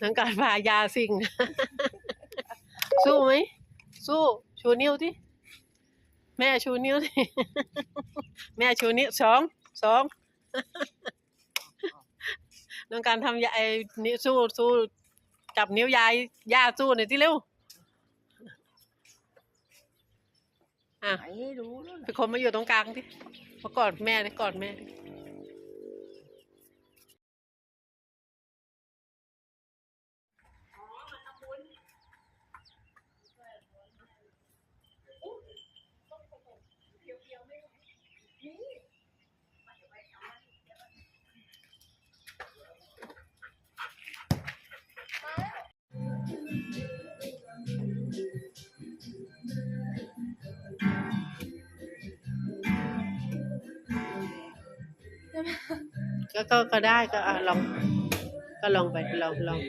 น้องการพายาสิงสู้ไหม สู้ ชูนิ้วที่แม่ชูนิ้วที่แม่ชูนิ้วสองสองน้องการทำยาไอ้นิ้วสู้สู้จับนิ้วยายย่าสู้หน่อยที่เร็วอะไหนให้รู้แล้วเป็นคนมาอยู่ตรงกลางที่มากอดแม่เลยกอดแม่ดิ ก็ก็ก็ได้ก็อ่ะลอง ก็ลองไปลองลอง